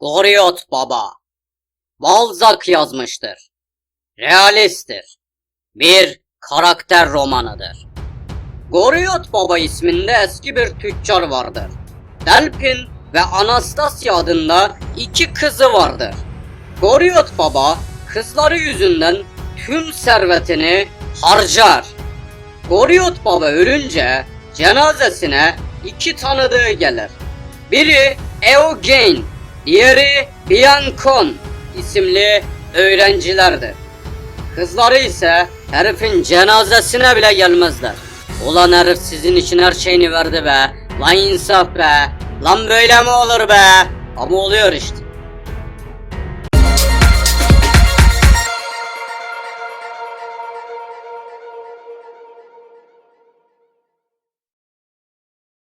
Goriot Baba. Balzac yazmıştır. Realisttir. Bir karakter romanıdır. Goriot Baba isminde eski bir tüccar vardır. Delpin ve Anastasia adında iki kızı vardır. Goriot Baba kızları yüzünden tüm servetini harcar. Goriot Baba ölünce cenazesine iki tanıdığı gelir. Biri Eugene, diğeri Biancon isimli öğrencilerdir. Kızları ise herifin cenazesine bile gelmezler. Ulan herif sizin için her şeyini verdi be. Lan insaf be. Lan böyle mi olur be? Ama oluyor işte.